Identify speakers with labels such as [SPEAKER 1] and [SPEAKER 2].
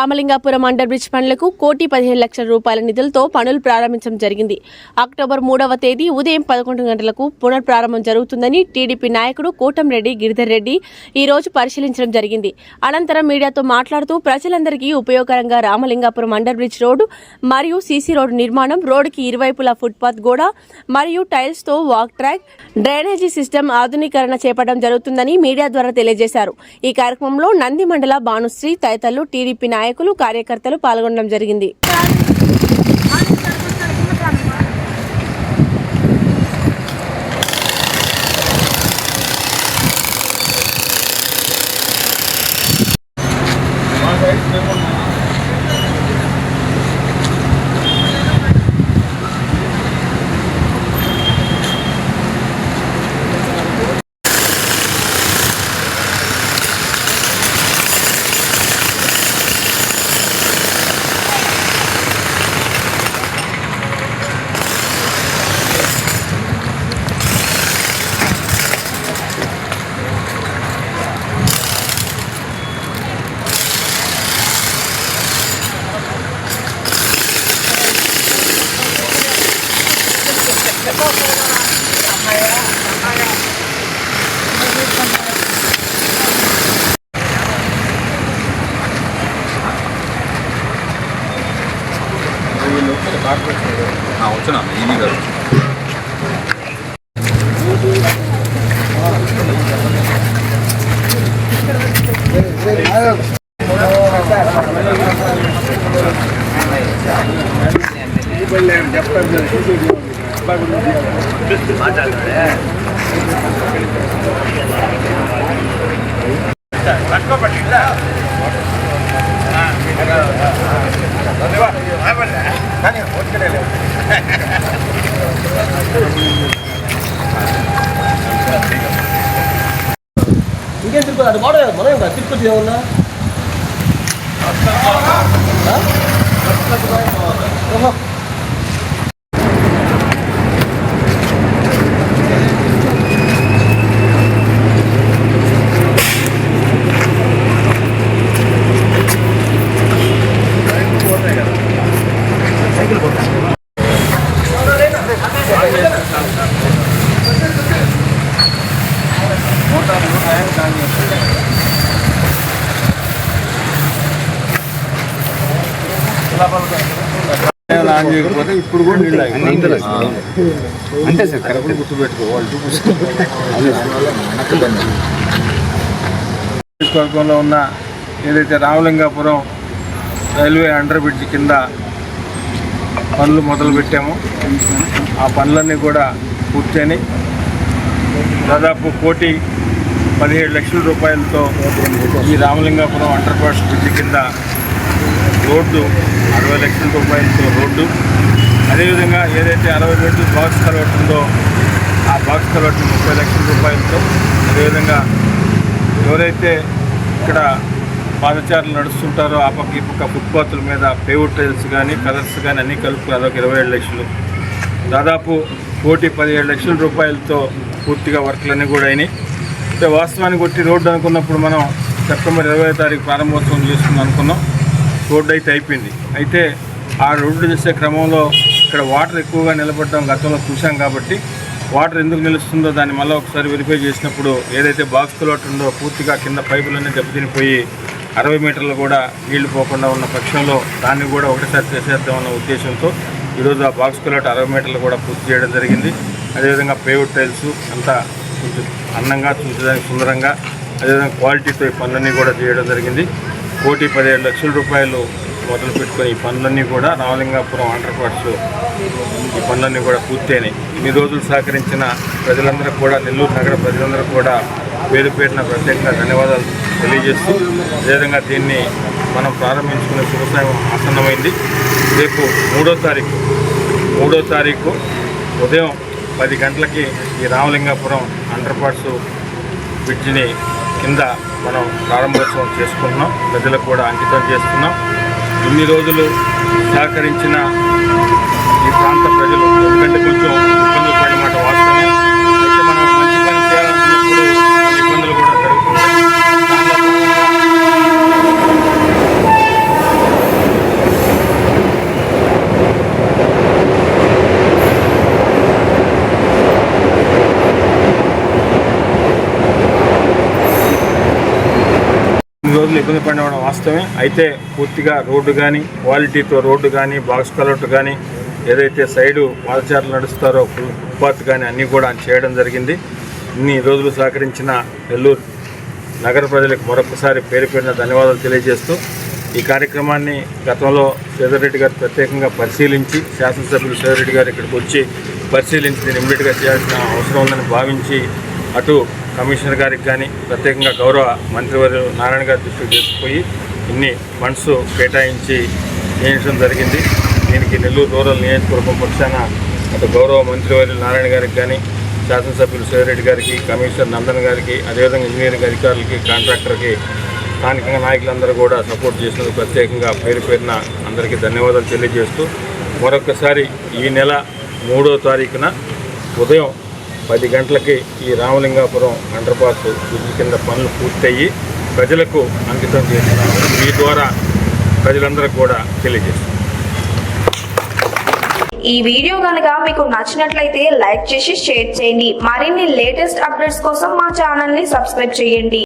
[SPEAKER 1] Ramalingapuram under bridge పనులకు కోటి పదిహేను లక్షల రూపాయల నిధులతో పనులు ప్రారంభించడం జరిగింది. అక్టోబర్ మూడవ తేదీ ఉదయం పదకొండు గంటలకు పునర్ప్రారంభం జరుగుతుందని టీడీపీ నాయకుడు కోటంరెడ్డి గిరిధర్ రెడ్డి ఈ రోజు పరిశీలించడం జరిగింది. అనంతరం మీడియాతో మాట్లాడుతూ ప్రజలందరికీ ఉపయోగకరంగా రామలింగాపురం అండర్ బ్రిడ్జ్ రోడ్డు మరియు సీసీ రోడ్డు నిర్మాణం రోడ్డుకి ఇరువైపులా ఫుట్పాత్ గోడ మరియు టైల్స్తో వాక్ ట్రాక్ డ్రైనేజీ సిస్టమ్ ఆధునీకరణ చేపట్టడం జరుగుతుందని మీడియా ద్వారా తెలియజేశారు. ఈ కార్యక్రమంలో నంది మండల భానుశ్రీ తదితరులు టీడీపీ నాయకులు కార్యకర్తలు పాల్గొనడం జరిగింది.
[SPEAKER 2] 아,
[SPEAKER 3] 어쩌나, 이미가. 아유. తిరుపతి అది వాడే మనం ఏం తిరుపతి ఏమన్నా ఓహో
[SPEAKER 4] చేయకపోతే ఇప్పుడు కూడా నీళ్ళు
[SPEAKER 2] అంతే సార్ కరెక్ట్
[SPEAKER 4] ఉన్న ఏదైతే రామలింగాపురం రైల్వే అండర్ బ్రిడ్జ్ కింద పనులు మొదలు పెట్టాము ఆ పనులన్నీ కూడా పూర్తయినాయి. దాదాపు కోటి పదిహేడు లక్షల రూపాయలతో ఈ రామలింగాపురం అండర్ పాస్ బ్రిడ్జ్ కింద రోడ్డు అరవై లక్షల రూపాయలతో రోడ్డు. అదేవిధంగా ఏదైతే అరవై మీటర్ల బాక్స్ కలవట్ ఉందో ఆ బాక్స్ కలవట్ ముప్పై లక్షల రూపాయలతో అదేవిధంగా ఎవరైతే ఇక్కడ పాదచారులు నడుస్తుంటారో ఆ పక్క ఈ పక్క ఫుట్పాత్ల మీద పేవుడ్ టైల్స్ కానీ కలర్స్ కానీ అన్నీ కలుపు అదొక ఇరవై ఏడు లక్షలు. దాదాపు కోటి పదిహేడు లక్షల రూపాయలతో పూర్తిగా వర్క్లన్నీ కూడా అయినాయి. అంటే వాస్తవానికి కొట్టి రోడ్డు అనుకున్నప్పుడు మనం సెప్టెంబర్ ఇరవై తారీఖు ప్రారంభోత్సవం చేసుకుందాం అనుకున్నాం. రోడ్డు అయితే అయిపోయింది. అయితే ఆ రోడ్డు చేసే క్రమంలో ఇక్కడ వాటర్ ఎక్కువగా నిలబడడం గతంలో చూసాం కాబట్టి వాటర్ ఎందుకు నిలుస్తుందో దాన్ని మళ్ళీ ఒకసారి వెరిఫై చేసినప్పుడు ఏదైతే బాక్స్ కలోట్ ఉందో పూర్తిగా కింద పైపులన్నీ దెబ్బతినిపోయి అరవై మీటర్లు కూడా నీళ్ళు పోకుండా ఉన్న పక్షంలో దాన్ని కూడా ఒకటిసారి చేసేద్దామన్న ఉద్దేశంతో ఈరోజు ఆ బాక్స్ కలోట్ అరవై మీటర్లు కూడా పూర్తి చేయడం జరిగింది. అదేవిధంగా పేవుడ్ టైల్స్ అంతా కొంచెం అందంగా చూసేదానికి సుందరంగా అదేవిధంగా క్వాలిటీతో ఈ పనులన్నీ కూడా చేయడం జరిగింది. కోటి పదిహేడు లక్షల రూపాయలు మొదలు పెట్టుకొని ఈ పనులన్నీ కూడా రామలింగాపురం అండర్ పార్ట్స్ ఈ పనులన్నీ కూడా పూర్తయినాయి. ఇన్ని రోజులు సహకరించిన ప్రజలందరూ కూడా నెల్లూరు నగర ప్రజలందరూ కూడా పేరు పేరున ప్రత్యేకంగా ధన్యవాదాలు తెలియజేస్తూ అదేవిధంగా దీన్ని మనం ప్రారంభించుకునే శుభసాయం ఆసన్నమైంది. రేపు మూడో తారీఖు మూడో తారీఖు ఉదయం పది గంటలకి ఈ రామలింగాపురం అండర్ పార్ట్స్ బ్రిడ్జిని కింద మనం ప్రారంభోత్సవం చేసుకుంటున్నాం. ప్రజలకు కూడా అంకితం చేస్తున్నాం. ఇన్ని రోజులు సహకరించిన ఈ ప్రాంత ప్రజలు ఎందుకంటే కొంచెం ఇబ్బందులు రోజులు ఇబ్బంది పడిన వాస్తవమే. అయితే పూర్తిగా రోడ్డు కానీ క్వాలిటీతో రోడ్డు కానీ బాక్స్ కలర్ట్ కానీ ఏదైతే సైడు పాదచారులు నడుస్తారో ఫుట్పాత్ కానీ అన్నీ కూడా చేయడం జరిగింది. ఇన్ని రోజులు సహకరించిన నెల్లూరు నగర ప్రజలకు మరొకసారి పేరు పేరున ధన్యవాదాలు తెలియజేస్తూ ఈ కార్యక్రమాన్ని గతంలో సేదరెడ్డి గారు ప్రత్యేకంగా పరిశీలించి శాసనసభ్యులు సేదరెడ్డి గారు ఇక్కడికి వచ్చి పరిశీలించి దీన్ని ఇమ్మీడియట్గా చేయాల్సిన అవసరం ఉందని భావించి అటు కమిషనర్ గారికి కానీ ప్రత్యేకంగా గౌరవ మంత్రివర్యులు నారాయణ గారి దృష్టికి తీసుకుపోయి ఇన్ని ఫండ్స్ కేటాయించి నియమించడం జరిగింది. దీనికి నెల్లూరు రూరల్ నియోజకవర్గం పక్షాన అటు గౌరవ మంత్రివర్యులు నారాయణ గారికి కానీ శాసనసభ్యులు శివరెడ్డి గారికి కమిషనర్ నందన్ గారికి అదేవిధంగా ఇంజనీరింగ్ అధికారులకి కాంట్రాక్టర్కి స్థానికంగా నాయకులందరూ కూడా సపోర్ట్ చేసినందుకు ప్రత్యేకంగా పేరు పేరున అందరికీ ధన్యవాదాలు తెలియజేస్తూ మరొకసారి ఈ నెల మూడో తారీఖున ఉదయం పది గంటలకి ఈ రామలింగాపురం అండర్ పాస్ బ్రిడ్జి కింద పనులు పూర్తయ్యి ప్రజలకు అంకితం చేస్తున్నాము మీ ద్వారా ప్రజలందరూ కూడా తెలియజేస్తున్నాం
[SPEAKER 5] ఈ వీడియో కనుక మీకు నచ్చినట్లయితే లైక్ చేసి షేర్ చేయండి. మరిన్ని లేటెస్ట్ అప్డేట్స్ కోసం మా ఛానల్ని సబ్స్క్రైబ్ చేయండి.